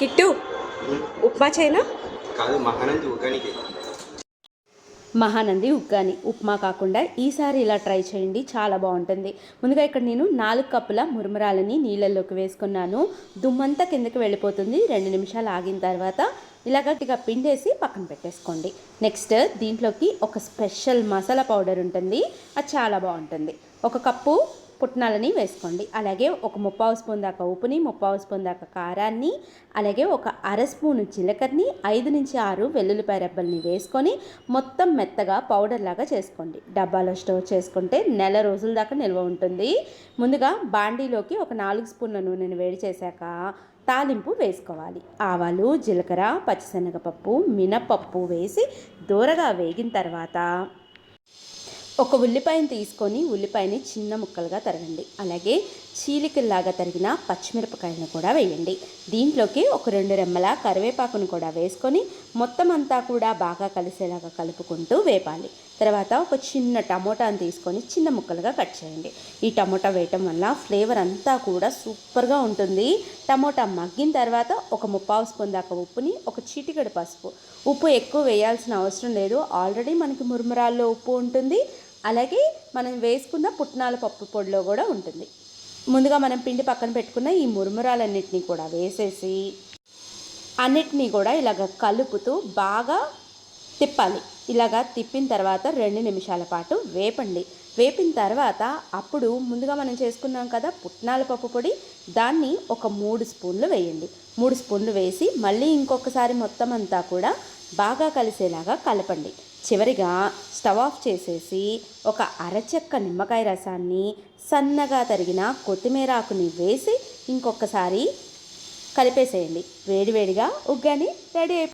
Kit upma చేయనా? కాదు మహానంది ఉగ్గానికి. మహానంది ఉగ్గాని. ఉప్మా కాకుండా ఈసారి ఇలా ట్రై చేయండి చాలా బాగుంటుంది. ముందుగా ఇక్కడ నేను నాలుగు కప్పుల మురుమురాలని నీళ్ళల్లోకి వేసుకున్నాను. దుమ్మంతా కిందకి వెళ్ళిపోతుంది. రెండు నిమిషాలు ఆగిన తర్వాత ఇలా గట్టిగా పిండేసి పక్కన పెట్టేసుకోండి. నెక్స్ట్ దీంట్లోకి ఒక స్పెషల్ మసాలా పౌడర్ ఉంటుంది. అది చాలా బాగుంటుంది. ఒక కప్పు పుట్నాలని వేసుకోండి. అలాగే ఒక ముప్పావు స్పూన్ దాకా ఉప్పుని ముప్పావు స్పూన్ దాకా కారాన్ని అలాగే ఒక అర స్పూను జీలకర్రని ఐదు నుంచి ఆరు వెల్లుల్లిపాయ రెబ్బల్ని వేసుకొని మొత్తం మెత్తగా పౌడర్ లాగా చేసుకోండి. డబ్బాలో స్టోర్ చేసుకుంటే నెల రోజుల దాకా నిల్వ ఉంటుంది. ముందుగా బాండీలోకి ఒక నాలుగు స్పూన్ల నూనెను వేడి చేశాక తాలింపు వేసుకోవాలి. ఆవాలు జీలకర్ర పచ్చిశనగపప్పు మినపప్పు వేసి దూరగా వేగిన తర్వాత ఒక ఉల్లిపాయను తీసుకొని ఉల్లిపాయని చిన్న ముక్కలుగా తరగండి. అలాగే చీలికల్లాగా తరిగిన పచ్చిమిరపకాయలను కూడా వేయండి. దీంట్లోకి ఒక రెండు రెమ్మల కరివేపాకును కూడా వేసుకొని మొత్తం అంతా కూడా బాగా కలిసేలాగా కలుపుకుంటూ వేపాలి. తర్వాత ఒక చిన్న టమోటాను తీసుకొని చిన్న ముక్కలుగా కట్ చేయండి. ఈ టమోటా వేయటం వల్ల ఫ్లేవర్ అంతా కూడా సూపర్గా ఉంటుంది. టమోటా మగ్గిన తర్వాత ఒక ముప్పావు స్పూన్ దాకా ఉప్పుని ఒక చిటికెడు పసుపు. ఉప్పు ఎక్కువ వేయాల్సిన అవసరం లేదు. ఆల్రెడీ మనకి మురుమురాల్లో ఉప్పు ఉంటుంది. అలాగే మనం వేసుకున్న పుట్నాల పప్పు పొడిలో కూడా ఉంటుంది. ముందుగా మనం పిండి పక్కన పెట్టుకున్న ఈ మురుమురాలన్నింటినీ కూడా వేసేసి అన్నిటినీ కూడా ఇలాగ కలుపుతూ బాగా తిప్పాలి. ఇలాగా తిప్పిన తర్వాత రెండు నిమిషాల పాటు వేపండి. వేపిన తర్వాత అప్పుడు ముందుగా మనం చేసుకున్నాం కదా పుట్నాల పప్పు పొడి దాన్ని ఒక మూడు స్పూన్లు వేయండి. మూడు స్పూన్లు వేసి మళ్ళీ ఇంకొకసారి మొత్తం అంతా కూడా బాగా కలిసేలాగా కలపండి. చివరిగా స్టవ్ ఆఫ్ చేసేసి ఒక అరచెక్క నిమ్మకాయ రసాన్ని సన్నగా తరిగిన కొత్తిమీర ఆకుని వేసి ఇంకొకసారి కలిపేసేయండి. వేడివేడిగా ఉగ్గాని రెడీ అయిపోయింది